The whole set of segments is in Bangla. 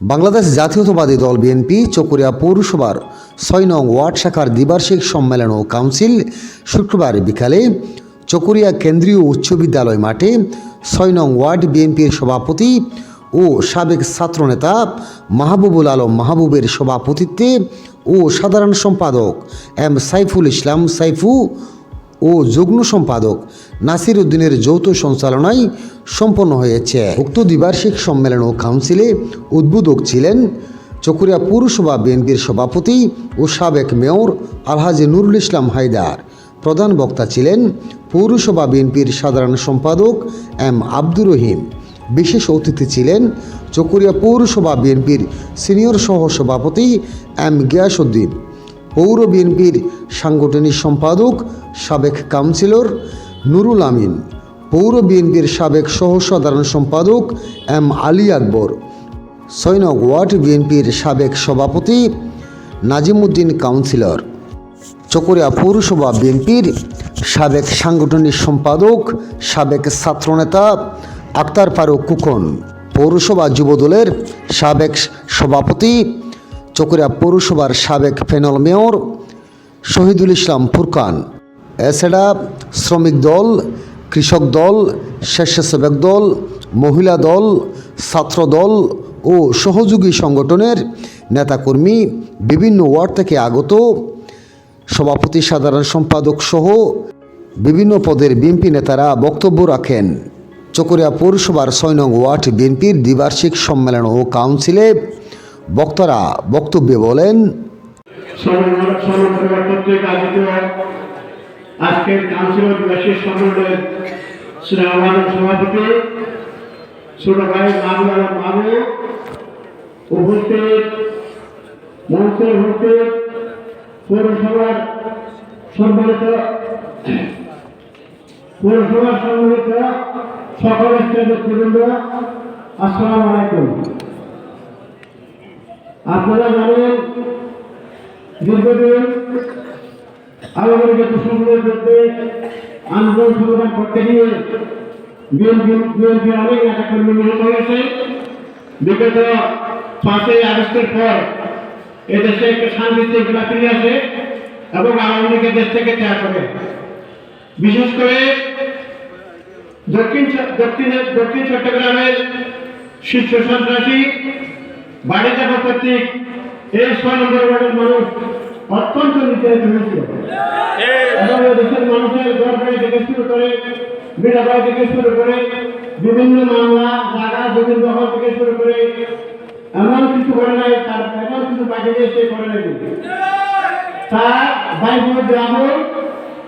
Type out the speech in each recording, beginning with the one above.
বাংলাদেশ জাতীয়তাবাদী দল বিএনপি চকরিয়া পৌরসভার ছয় নং ওয়ার্ড শাখার দ্বিবার্ষিক সম্মেলন ও কাউন্সিল শুক্রবার বিকালে চকরিয়া কেন্দ্রীয় উচ্চ বিদ্যালয় মাঠে ছয় নং ওয়ার্ড বিএনপির সভাপতি ও সাবেক ছাত্রনেতা মাহবুবুল আলম মাহবুবের সভাপতিত্বে ও সাধারণ সম্পাদক এম সাইফুল ইসলাম সাইফু ও যুগ্ম সম্পাদক নাসির উদ্দিনের যৌথ সঞ্চালনায় সম্পন্ন হয়েছে। উক্ত দ্বিবার্ষিক সম্মেলন ও কাউন্সিলে উদ্বোধক ছিলেন চকুরিয়া পৌরসভা বিএনপির সভাপতি ও সাবেক মেয়র আলহাজি নুরুল ইসলাম হায়দার। প্রধান বক্তা ছিলেন পৌরসভা বিএনপির সাধারণ সম্পাদক এম আব্দুর রহিম। বিশেষ অতিথি ছিলেন চকুরিয়া পৌরসভা বিএনপির সিনিয়র সহ সভাপতি এম গিয়াসউদ্দিন। পৌর বিএনপির সাংগঠনিক সম্পাদক সাবেক কাউন্সিলর নুরুল আমিন, পৌর বিএনপির সাবেক সহ সাধারণ সম্পাদক এম আলী আকবর, সৈনক ওয়ার্ড বিএনপির সাবেক সভাপতি নাজিমুদ্দিন কাউন্সিলর, চকরিয়া পৌরসভা বিএনপির সাবেক সাংগঠনিক সম্পাদক, সাবেক ছাত্রনেতা আক্তার ফারুক কুকন পৌরসভা যুবদলের সাবেক সভাপতি, চকরিয়া পৌরসভার সাবেক ফেনল মেয়র শহীদুল ইসলাম ফুরকান। এছাড়া শ্রমিক দল, কৃষক দল, স্বেচ্ছাসেবক দল, মহিলা দল, ছাত্র দল ও সহযোগী সংগঠনের নেতাকর্মী বিভিন্ন ওয়ার্ড থেকে আগত সভাপতি, সাধারণ সম্পাদক সহ বিভিন্ন পদের বিএনপি নেতারা বক্তব্য রাখেন। চকরিয়া পৌরসভার ছয় নং ওয়ার্ড বিএনপির দ্বিবার্ষিক সম্মেলন ও কাউন্সিলে বক্তারা বক্তব্যে বলেন আজকের কাউন্সিলর দিবসের সম্মেলনের শ্রীরামান সভাপতি ছোট ভাই আলম মাহবুব উপস্থিত, মঞ্চে উপস্থিত, পৌরসভার সম্মানিত পৌরসভার সম্মানিত সকল নেতৃবৃন্দ আসসালামু আলাইকুম। আপনারা জানেন, দীর্ঘদিন যে প্রশ্নগুলোর মধ্যে আন্দোলন সংগ্রাম করতে গিয়ে বিএনপি বিএনপি অনেক নিহত হয়েছে। বিগত পাঁচই আগস্টের পর এদেশে একটা শান্তি শৃঙ্খলা ফিরে আসে এবং আওয়ামী লীগের দেশ থেকে ত্যাগ করে। বিশেষ করে দক্ষিণ দক্ষিণের দক্ষিণ চট্টগ্রামের শীর্ষ সন্ত্রাসী বাড়ি যাব কর্তৃক এই ছয় নম্বর মানুষ অত্যন্ত নির্যাতিত হয়েছিল। দেশের মানুষের ঘর বাড়ি থেকে শুরু করে বিড়া থেকে শুরু করে বিভিন্ন মামলা জায়গা জমির দখল থেকে শুরু করে এমন কিছু করে নাই তার এমন কিছু বাকি দিয়ে সে করে নাই। তার বোন ব্রাহ্মণ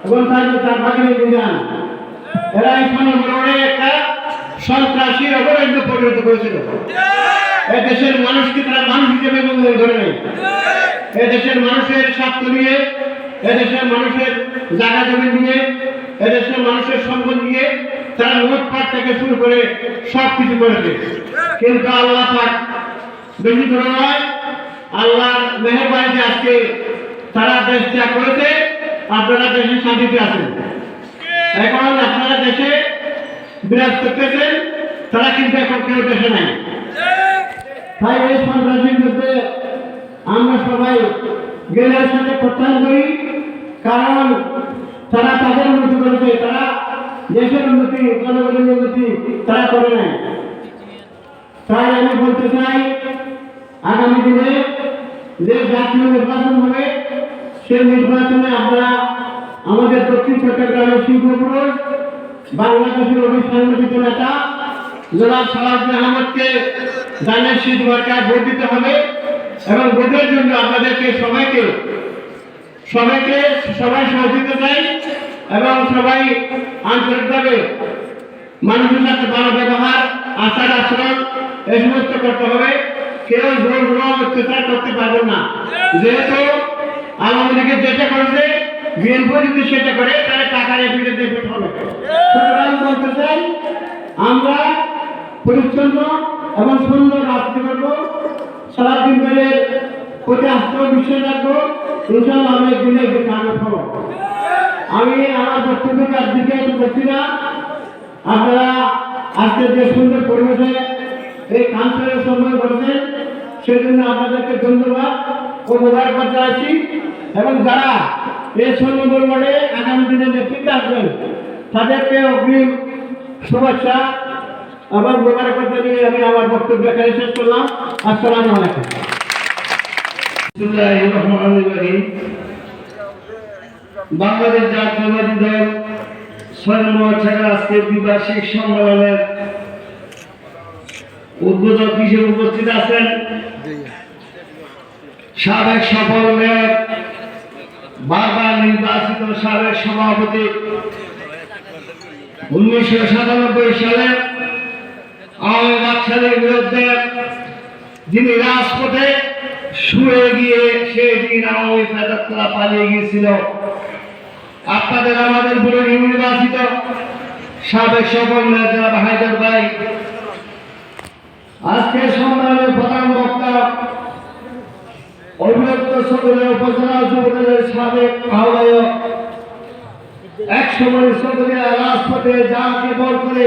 এবং তার তার ভাগিনী বিধান। এরা নম্বর ওয়ার্ডে একটা সন্ত্রাসী অপরাধ পরিণত করেছিল। এ দেশের মানুষকে তারা মানুষ হিসেবে মূল্যায়ন করে নেই। এ দেশের মানুষের স্বার্থ নিয়ে, এ দেশের মানুষের জায়গা জমি নিয়ে, এ দেশের মানুষের সম্পদ নিয়ে তারা লুটপাট থেকে শুরু করে সব কিছু করেছে কিন্তু আল্লাহ পাক বেশি দূরে নয়, আল্লাহর মেহরবানিতে আজকে তারা দেশ ত্যাগ করেছে, আপনারা দেশে শান্তিতে আছেন। এখন আপনারা দেশে বিরাজ করতেছেন, তারা কিন্তু এখন কেউ দেশে নাই। তাই এই সন্ত্রাসীর বিরুদ্ধে আমরা সবাই গেলের সাথে প্রত্যাহার করি, কারণ তারা তাদের উন্নতি করেছে, তারা দেশের উন্নতি, জনগণের উন্নতি তারা করে নাই তাই আমি বলতে চাই, আগামী দিনে যে জাতীয় নির্বাচন হবে সেই নির্বাচনে আমরা আমাদের দক্ষিণ চট্টগ্রামের শিল্পপুরুষ, বাংলাদেশের অভিসাংগঠিত নেতা জনাব সালাউদ্দিন আহমদকে দানের শীত ভোট দিতে হবে এবং ভোটের জন্য আপনাদেরকে সবাইকে সবাইকে সবাই সহযোগিতা চাই এবং সবাই আন্তরিকভাবে মানুষের সাথে ভালো ব্যবহার, আচার আচরণ সমস্ত করতে হবে। কেউ জোর অত্যাচার করতে পারবেন না। যেহেতু আওয়ামী লীগের যেটা করেছে, বিএনপি যদি সেটা করে, তাহলে টাকার এফিডেভিট হবে। আমরা পরিচ্ছন্ন এবং সুন্দর রাজনীতি করব সারাদিন ধরে প্রতি আস্থা বিশ্বাস রাখব। ইনশাল্লাহ আমি দিনে একটু কামে হব আমি আমার বক্তব্যকে দিকে করছি না। আপনারা আজকের যে সুন্দর পরিবেশে এই কাউন্সিলের সম্মান করেছেন সেজন্য আপনাদেরকে ধন্যবাদ। ও মোবারকবাদ জানাচ্ছি। এবং যারা এই নম্বর আগামী দিনে নেতৃত্বে আসবেন, তাদেরকে অগ্রিম শুভেচ্ছা। এবং মোবারকবাদ জানিয়ে আমি আমার বক্তব্য এখানে শেষ করলাম। আসসালামু আলাইকুম। বাংলাদেশ জাতীয়বাদী দল ছয় নম্বর ছাড়া আজকে দ্বিবার্ষিক সম্মেলনের উদ্বোধক হিসেবে উপস্থিত আছেন। সাবেক সফল মেয়র, বারবার নির্বাচিত সাবেক সভাপতি উনিশশো সাতানব্বই সালে আওয়ামী বাকশালের বিরুদ্ধে যিনি রাজপথে শুয়ে গিয়ে সেদিন আওয়ামী ফেরতরা পালিয়ে গিয়েছিল। আপনাদের আমাদের পুরো নির্বাচিত। সাবেক সফল নেতা হায়দার ভাই। আজকে সম্মেলনের প্রধান বক্তা অভিযুক্ত সকলের উপজেলা যুবদলের সাবেক আহ্বায়ক, এক সময় সকলেরা রাজপথে যাকে বল করে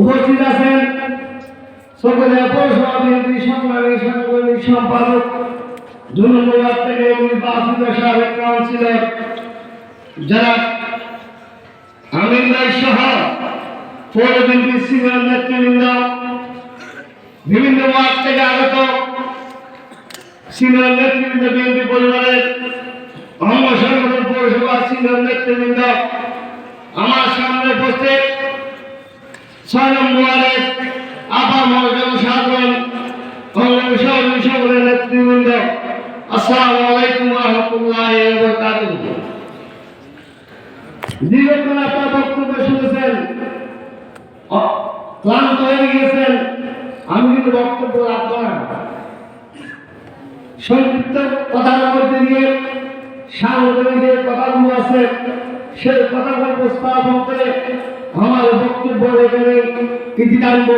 উপস্থিত আছেন সকলে পৌরসভা বিএনপি সংগ্রামী সম্পাদক ধন্যবাদ থেকে নির্বাচিত সাবেক কাউন্সিলর, যারা আমিন ভাই সহ পৌর সিনিয়র নেতৃবৃন্দ, বিভিন্ন ওয়ার্ড থেকে আগত সিনিয়র নেতৃবৃন্দ বিএনপি পরিবারের অঙ্গ সংগঠন পৌরসভা সিনিয়র নেতৃবৃন্দ আমার সামনে উপস্থিত ছয় নম্বরের আপার মহাজন সাধারণ কংগ্রেস সভাপতি সকলের নেতৃবৃন্দ, আসসালামু আলাইকুম রহমতুল্লাহ দীর্ঘক্ষণ আপনার বক্তব্য শুনেছেন ক্লান্ত হয়ে গিয়েছেন, আমি কিন্তু বক্তব্য রাখব কথা বলতে গিয়ে সাংগঠনিক কথাগুলো আছে, সেই কথাগুলো উপস্থাপন করে আমার বক্তব্য এখানে ইতি টানব।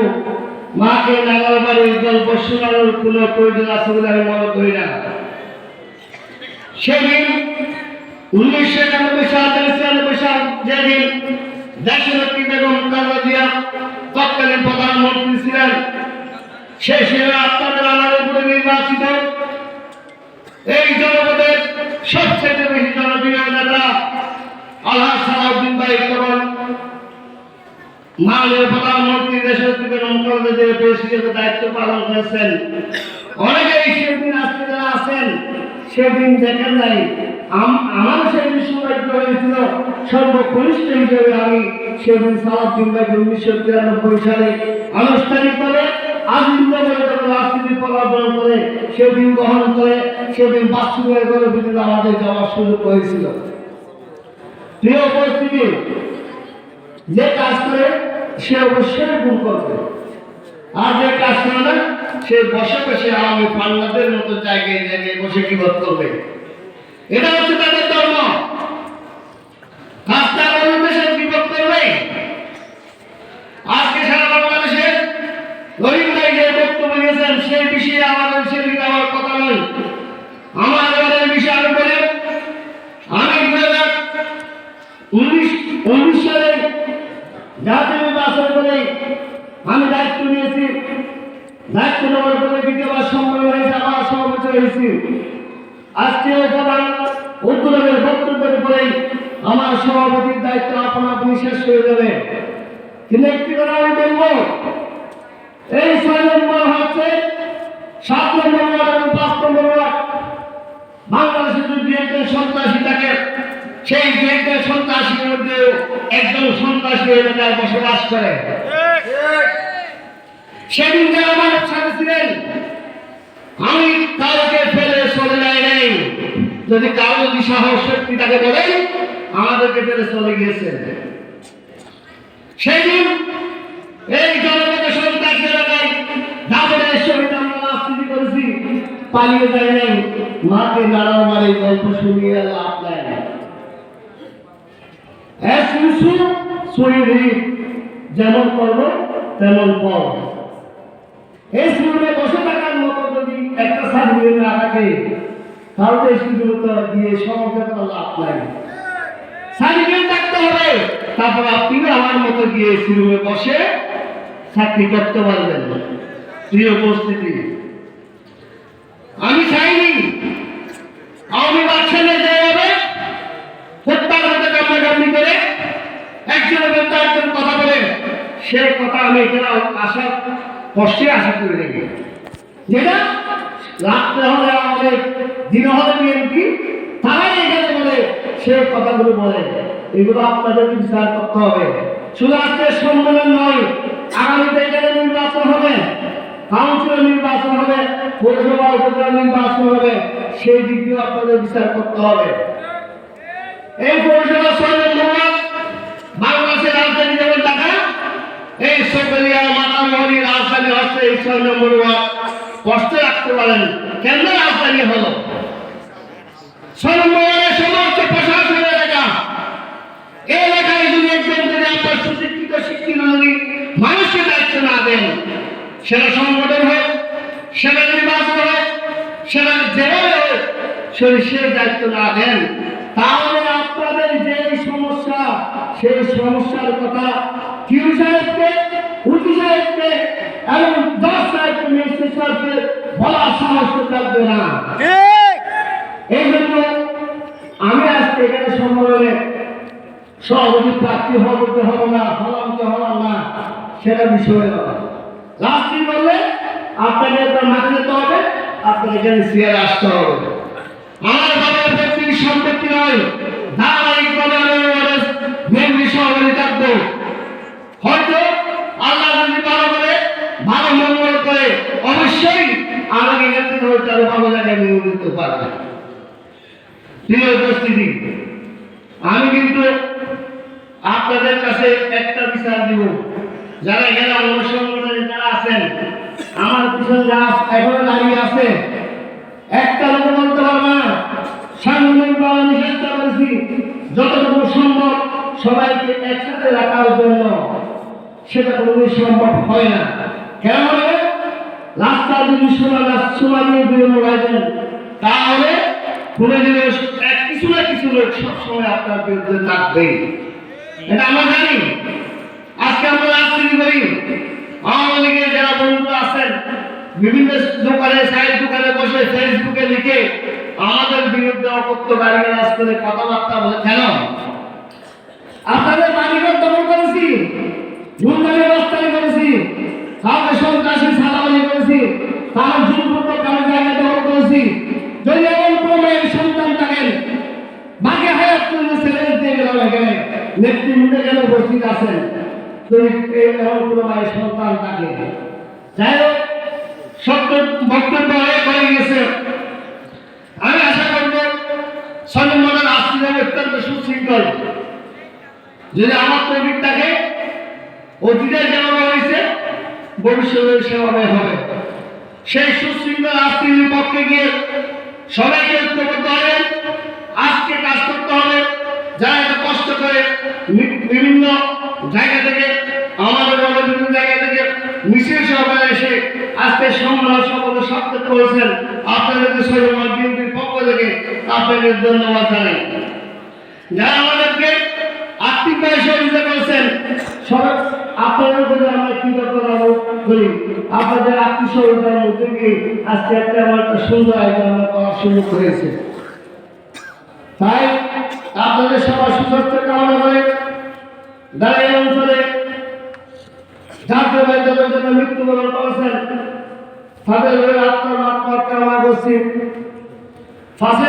মাকে নাগাল বাড়ির গল্প শোনানোর কোনো প্রয়োজন আছে বলে আমি মনে করি না। সেদিন উনিশশো একানব্বই সাল ছিয়ানব্বই সাল যেদিন দেশনেত্রী বেগম খালেদা তৎকালীন প্রধানমন্ত্রী ছিলেন, সেই সময় আপনাদের আমাদের উপরে নির্বাচিত। এই জনপদের সবচেয়ে বেশি জনপ্রিয় নেতা আল্লাহ সালাউদ্দিন ভাই তখন মাননীয় প্রধানমন্ত্রী দেশের দায়িত্ব পালন করেছেন অনেকেই সেদিন আজকে আছেন, সেদিন দেখেন নাই আমার সেদিন সৌভাগ্য হয়েছিল, সর্বকনিষ্ঠ হিসেবে আমি সেদিন সালাউদ্দিন ভাইকে উনিশশো তিরানব্বই সালে আনুষ্ঠানিকভাবে আজীবনভাবে যখন রাজনীতি পদার্পণ করে, সেদিন গ্রহণ করে, সেদিন বাস্তবায়ন করে পর্যন্ত আমাদের যাওয়ার সুযোগ হয়েছিল। যে কাজ করে সে অবশ্যই ভুল করবে। আর যে কাজ না, সে বসে বসে আওয়ামী পান্ডাদের মতো জায়গায় জায়গায় বসে বিপদ করবে। এটা হচ্ছে তাদের ধর্ম। কাজটা করবে দেশের বিপদ করবে। আজকে সারা বাংলাদেশে রহিম ভাই যে বক্তব্য দিয়েছেন, সেই বিষয়ে আমাদের সেদিকে আমার কথা নয়। আমার এই বিষয়ে আমি বলি, আমি দু হাজার উনিশ উনিশ সালে জাতীয় নির্বাচন আমি দায়িত্ব নিয়েছি। দায়িত্ব নেওয়ার পরে দ্বিতীয়বার সম্মেলন হয়েছে আমার সভাপতি হয়েছি। আজকে উদ্বোধনের বক্তব্যের পরেই আমার সভাপতির দায়িত্ব আপনা আপনি শেষ হয়ে যাবে কিন্তু একটি কথা আমি বলব? এই ছয় নম্বর হচ্ছে সাত নম্বর ওয়ার্ড এবং পাঁচ নম্বর ওয়ার্ড। বাংলাদেশে যদি একজন সন্ত্রাসী সেই একজন সন্ত্রাসীর মধ্যে একজন সন্ত্রাসী এলাকায় বসবাস করে। সেদিন আমার সাথে ছিলেন, আমি কাউকে ফেলে চলে যাই নাই। যদি কারও যদি সাহস, শক্তি তাকে বলেন আমাদেরকে ফেলে চলে গিয়েছে। সেদিন এই জনপদ সন্ত্রাস এলাকায় দাবরের শহীদ আমরা করেছি, পালিয়ে যায় নাই। মাকে নাড়াও, মারে গল্প শুনিয়ে লাভ এক শিশু শরীরে যেমন কর্ম তেমন ফল এই স্কুলে বসে থাকার মতো যদি একটা সার্টিফিকেট না থাকে, তাহলে এই সুযোগটা দিয়ে কোনো লাভ নাই। সার্টিফিকেট থাকতে হবে, তারপর আপনি আমার মতো গিয়ে সিরুমে বসে চাকরি করতে পারবেন। প্রিয় উপস্থিতি, আমি চাইনি আমি বাচ্চা নিয়ে দেওয়া হবে, হত্যার একজনের বিরুদ্ধে একজন কথা বলে, সে কথা আমি এখানে আশা, কষ্টে আশা করে রেখে যেটা রাত্রে হলে আমাদের, দিন হলে বিএনপি, তারাই এখানে বলে, সে কথাগুলো বলে। এগুলো আপনাদের বিচার করতে হবে। শুধু আজকে সম্মেলন নয়, আগামীতে এখানে নির্বাচন হবে, কাউন্সিলর নির্বাচন হবে, পৌরসভা উপজেলা নির্বাচন হবে, সেই দিক আপনাদের বিচার করতে হবে। এই পৌরসভা ছয় নম্বর বাংলাদেশের রাজধানী যেমন ঢাকা, এই সকলিয়া মাতামহরি রাজধানী হচ্ছে এই ছয় নম্বর কষ্ট রাখতে পারেন। কেন রাজধানী হলো? ওয়ার্ডের সমস্ত প্রশাসনের এলাকা। এই এলাকায় যদি একজন যদি আপনার সুশিক্ষিত শিক্ষিত যদি মানুষকে দায়িত্ব না দেন, সেটা সংগঠন হোক, সেটা নির্বাচন হোক, সেটা যেভাবে হোক, সে দায়িত্ব না দেন। তাহলে সেই সমস্যার কথা কিউ সাহেবকে উটি সাহেবকে এবং দশ সাহেবকে মিনিস্টার সাহেবকে বলার সাহস থাকবে না। এই জন্য আমি আজকে এখানে সম্মেলনে সভাপতি প্রার্থী হতে হবে না হলাম কি হলাম না সেটা বিষয় নয় রাজনীতি করলে আপনাকে আপনার মাঠে যেতে হবে আপনাকে এখানে সিয়ার আসতে হবে। আমার বাবার ব্যক্তির সম্পত্তি নয় ধারাবাহিকভাবে আমি ওদের মেমরি সহকারী থাকব হয়তো আল্লাহ যদি ভালো করে ভালো মঙ্গল করে অবশ্যই আমি কিন্তু আপনাদের কাছে একটা বিচার দিব। যারা যারা আছেন, আমার পিছনে যারা এখনও দাঁড়িয়ে আছে, একটা লোক বলতে চেষ্টা করেছি যতটুকু সম্ভব সবাইকে একসাথে রাখার জন্য, সেটা কোনো সম্ভব হয় না। কেন রাস্তা যদি সময় সময় নিয়ে বেরোনো লাগেন তাহলে কোনো জিনিস এক কিছু না কিছু লোক সবসময় আপনার বিরুদ্ধে থাকবে। এটা আমরা জানি। আজকে আমরা রাজনীতি করি। আওয়ামী লীগের যারা বন্ধুরা আছেন, বিভিন্ন দোকানে সাইড দোকানে বসে ফেসবুকে লিখে আমাদের বিরুদ্ধে অকথ্য গালিগালাজ করে কথাবার্তা বলে, কেন? আপনাদের বাড়িঘর দখল করেছি গুন্ডামি রস্তানি করেছি, কাউকে তার জোরপূর্বক কারও জায়গা দখল করেছি। যদি এমন কোনো মেয়ের সন্তান থাকেন বাকি হায়াত চলছে ছেলে দিয়ে গেলাম এখানে। নেতৃবৃন্দে কেন উপস্থিত আছেন যদি এমন কোনো মায়ের সন্তান থাকে। যাই হোক, সত্য বক্তব্য অনেক হয়ে গেছে। আমি আশা করব সন্মানের আসতে যাবে অত্যন্ত সুশৃঙ্খল। যদি আমার তৈরির থাকে অতীতে যেভাবে হয়েছে ভবিষ্যতে সেভাবে হবে। সেই সুশৃঙ্খল রাজনীতির পক্ষে গিয়ে সবাইকে ঐক্যবদ্ধ হবে আজকে কাজ করতে হবে। যারা এত কষ্ট করে বিভিন্ন জায়গা থেকে, আমাদের বিভিন্ন জায়গা থেকে মিছিল সভায় এসে আজকে সম্মান সকলে সত্য করেছেন আপনাদেরকে সৈন্য বিএনপির পক্ষ থেকে আপনাদের ধন্যবাদ জানাই। যারা আমাদেরকে আর্থিকভাবে সহযোগিতা করেছেন সবাই উপরে আমরা আপনাদের আর্থিক মধ্যে আজকে একটা আমার একটা সুন্দর আয়োজন আমরা করার সুযোগ হয়েছে তাই আপনাদের সবার সুস্বাস্থ্য কামনা করে দাঁড়িয়ে অঞ্চলে জাতীয় জন্য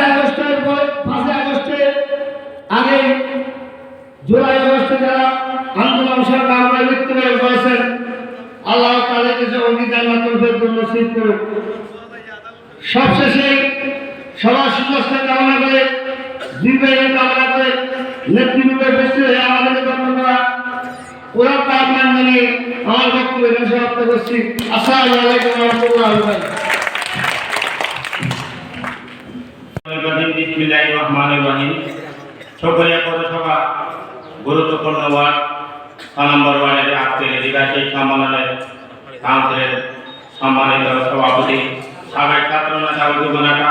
আগস্টের পর পাঁচই আগস্টের আগে জুলাই আল্লাহ জগন্দি জান্নাতুল ফেরদৌস নসিব করুক সবশেষে সবার সুস্বাস্থ্য কামনা করে দীর্ঘায়ু কামনা করে নেতৃত্বের বেশি হয়ে আমাদেরকে গঠন করা। ওরা তার মান জানিয়ে আমার বক্তব্য সমাপ্ত করছি। আসসালামু আলাইকুম রহমতুল্লাহ বিসমিল্লাহ রহমান রহিম। ছকরিয়া পৌরসভা গুরুত্বপূর্ণ ওয়ার্ড নম্বর ওয়ার্ডের আজকের দিবাসী সম্মেলনের কাউন্সিলের সম্মানিত সভাপতি, সাবেক ছাত্র নেতা উদ্যোগনেতা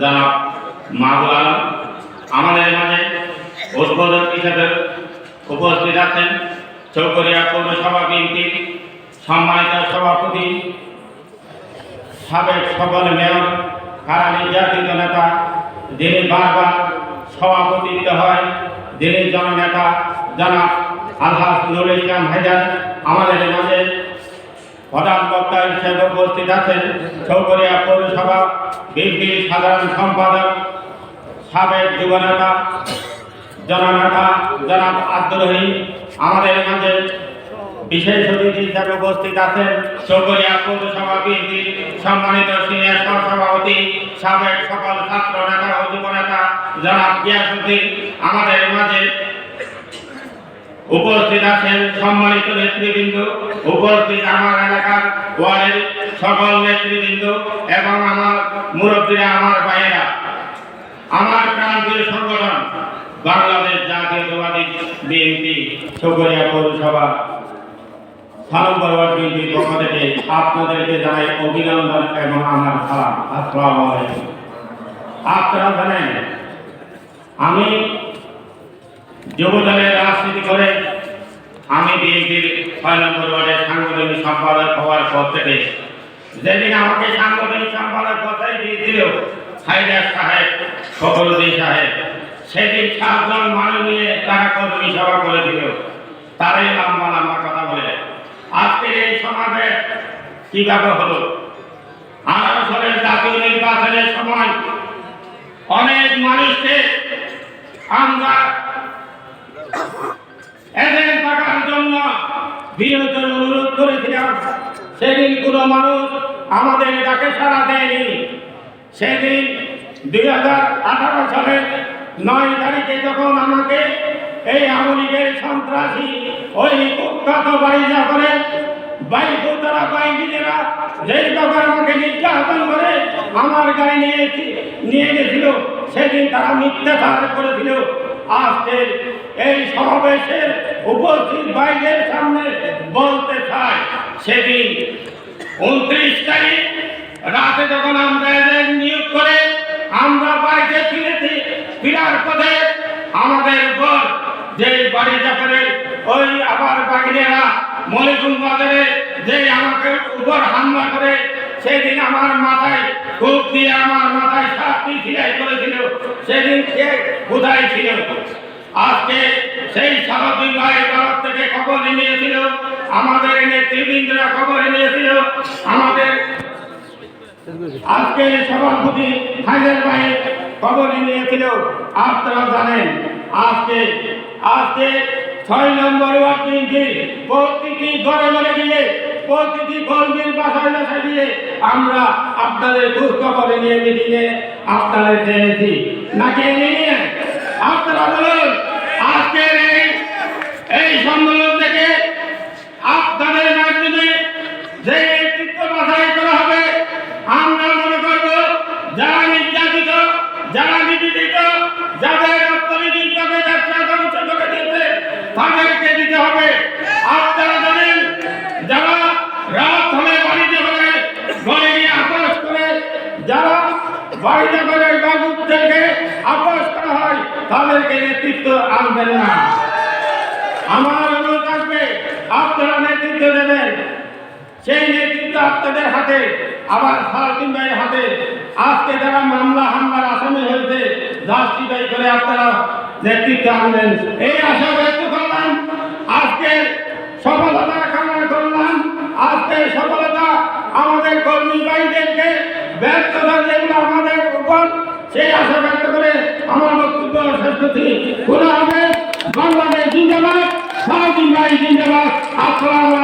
জনাব মাহবুল আলম। আমাদের মাঝে উদ্বোধক হিসেবে উপস্থিত আছেন চৌকরিয়া পৌরসভা বিএনপির সম্মানিত সভাপতি, সাবেক সকল মেয়র কারা নির্যাতিত নেতা যিনি বারবার সভাপতিত্ব হয় যিনি জননেতা জনাব আলহাজ নুরুল ইসলাম হায়দার আমাদের মাঝে প্রধান বক্তা হিসেবে উপস্থিত আছেন। চৌকরিয়া পৌরসভা বিএনপির সাধারণ সম্পাদক, সাবেক যুবনেতা, জননেতা, জনাব আব্দুর রহিম আমাদের মাঝে বিশেষ অতিথি হিসাবে উপস্থিত আছেন। চৌকরিয়া পৌরসভা বিএনপির সম্মানিত সিনিয়র সহসভাপতি, সাবেক সকল ছাত্র নেতা ও যুব নেতা জনাব গিয়াসুদ্দিন আমাদের মাঝে উপস্থিত আছেন সম্মানিত নেতৃবৃন্দ, উপস্থিত আমার এলাকার ওয়ার্ডের সকল নেতৃবৃন্দ এবং আমার মুরব্বীরা, আমার ভাইয়েরা। আমার প্রান্তীয় সংগঠন, বাংলাদেশ জাতীয়তাবাদী বিএনপি চকরিয়া পৌরসভা। আমি যুবদলের রাজনীতি করে আমি বিএনপির ছয় নম্বর ওয়ার্ডের সাংগঠনিক সম্পাদক হওয়ার পর থেকে যেদিন আমাকে সাংগঠনিক সম্পাদক কথাই দিয়েছিল হায়দার সাহেব, ফখরুদ্দিন সাহেব, সেদিন সাতজন মানুষ নিয়ে তারা কর্মী সভা করেছিল তারাই লম্বা লম্বা কথা বলে আজকের এই সমাবেশ কীভাবে হলো? আঠারো সালের জাতীয় নির্বাচনের সময় অনেক মানুষকে আমরা এদের টাকার জন্য বিরোধের অনুরোধ করেছিলাম। সেদিন কোনো মানুষ আমাদের ডাকে সাড়া দেয়নি। সেদিন দুই হাজার আঠারো সালের নয় তারিখে যখন আমাকে এই আওয়ামী সন্ত্রাসী ওই কুখ্যাত বাড়িজা করে বাইকো তারা বাইকিনেরা যেইভাবে আমাকে নির্যাতন করে আমার গাড়ি নিয়ে নিয়ে গেছিল, সেদিন তারা মিথ্যাচার করেছিল। আজকের এই সমাবেশের উপস্থিত বাইরের সামনে বলতে চাই, সেদিন উনত্রিশ তারিখ রাতে যখন আমরা নিয়োগ করে আমরা বাড়িতে ফিরেছি, ফিরার পথে আমাদের উপর যে বাড়ি চাপের ওই আবার বাগিনেরা মলিকুল বাজারে যে আমাকে উপর হামলা করে, সেদিন আমার মাথায় খুব দিয়ে আমার মাথায় সাতটি সিলাই করেছিল, সেদিন সে কোথায় ছিল? আজকে সেই স্বাভাবিক ভাইয়ের তরফ থেকে খবর নিয়েছিল, আমাদের নেতৃবৃন্দরা খবর নিয়েছিল, আমাদের আজকে সভাপতি হায়দার ভাই খবর নিয়েছিল, আপনারা জানেন, আজকে আজকে ছয় নম্বর ওয়ার্ড প্রতিটি ঘরে ঘরে গিয়ে, প্রতিটি কর্মীর বাসায় বাসায় গিয়ে আমরা আপনাদের খোঁজ খবরে নিয়ে মিটিংয়ে আপনাদের জেনেছি। নাকি নিয়ে? আপনারা বলুন। এই সম্মেলন থেকে আপনাদের মাধ্যমে যে নেতৃত্ব বাছাই করা হবে, আমরা মনে করব যারা নির্যাতিত, যারা নিপীড়িত, যাদের অর্থনৈতিকভাবে ব্যবসা ধ্বংস করে দিয়েছে, তাদেরকে দিতে হবে। আপনারা জানেন, যারা রাত হলে বাড়িতে হলে ঘরে গিয়ে আপোষ করে, যারা বাড়িতে করে বাবুদেরকে আপোষ করা হয়, তাদেরকে নেতৃত্ব আনবেন না। আমার অনুরোধ থাকবে, আপনারা নেতৃত্ব দেবেন। সেই নেতৃত্ব আপনাদের হাতে, আবার সারাদিন ভাইয়ের হাতে। আজকে যারা মামলা, হামলার আসামি হয়েছে জাস্টিফাই করে আপনারা নেতৃত্ব আনবেন। এই আশা ব্যক্ত করলাম, আজকে সফলতা কামনা করলাম। আজকে সফলতা আমাদের কর্মী ভাইদেরকে ব্যর্থতা যেগুলো আমাদের উপর। সেই আশা ব্যক্ত করে আমার বক্তব্য শেষ করছি। খোলা হবে বাংলাদেশ জিন্দাবাদ সারাদিন ভাই জিন্দাবাদ। আসসালামু